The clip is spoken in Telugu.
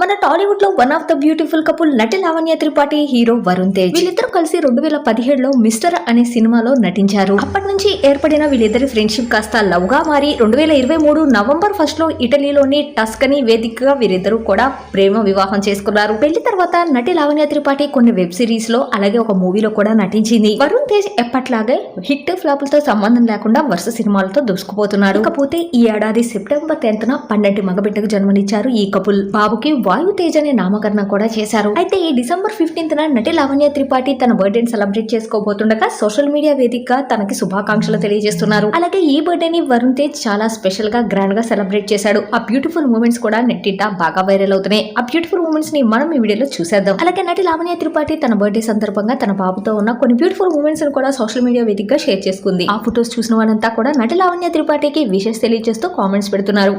మన టాలీవుడ్లో one of the beautiful couple నటి లావణ్య త్రిపాఠి హీరో వరుణ్ తేజ్. వీళ్ళిద్దరూ కలిసి రెండు వేల పదిహేడులో మిస్టర్ అనే సినిమాలో నటించారు. అప్పటి నుంచి ఏర్పడిన వీళ్ళిద్దరి ఫ్రెండ్షిప్ కాస్త లవ్గా మారి రెండు వేల ఇరవై మూడు నవంబర్ ఫస్ట్లో ఇటలీలోని టస్కనీ వేదికగా వీరిద్దరూ కూడా ప్రేమ వివాహం చేసుకున్నారు. పెళ్ళి తర్వాత నటి లావణ్య త్రిపాఠి కొన్ని వెబ్ సిరీస్లో అలాగే ఒక మూవీలో కూడా నటించింది. వరుణ్ తేజ్ ఎప్పట్లాగే హిట్ ఫ్లాపులతో సంబంధం లేకుండా వరుస సినిమాలతో దూసుకుపోతున్నాడు. ఇకపోతే ఈ ఏడాది సెప్టెంబర్ టెన్త్ న పన్నెండు మగబిడ్డకు జన్మనిచ్చారు ఈ కపుల్. బాబుకి వాయు తేజ్ అనే నామకరణం కూడా చేశారు. అయితే ఈ డిసెంబర్ ఫిఫ్టీన్త్ నటి లావణ్య త్రిపాఠి తన బర్త్డేని సెలబ్రేట్ చేసుకోబోతుండగా సోషల్ మీడియా వేదికగా తనకి శుభాకాంక్షలు తెలియజేస్తున్నారు. అలాగే ఈ బర్త్డేని వరుణ్ తేజ్ చాలా స్పెషల్గా గ్రాండ్గా సెలబ్రేట్ చేశాడు. ఆ బ్యూటిఫుల్ మూమెంట్స్ కూడా నెట్టింట బాగా వైరల్ అవుతున్నాయి. ఆ బ్యూటిఫుల్ మూమెంట్స్ని మనం ఈ వీడియోలో చూసేద్దాం. అలాగే నటి లావణ్య త్రిపాఠి తన బర్త్డే సందర్భంగా తన బాబుతో ఉన్న కొన్ని బ్యూటిఫుల్ మూమెంట్స్ని కూడా సోషల్ మీడియా వేదికగా షేర్ చేసుకుంది. ఆ ఫొటోస్ చూసిన వాళ్ళంతా కూడా నటి లావణ్య త్రిపాఠికి విషెస్ తెలియజేస్తూ కామెంట్స్ పెడుతున్నారు.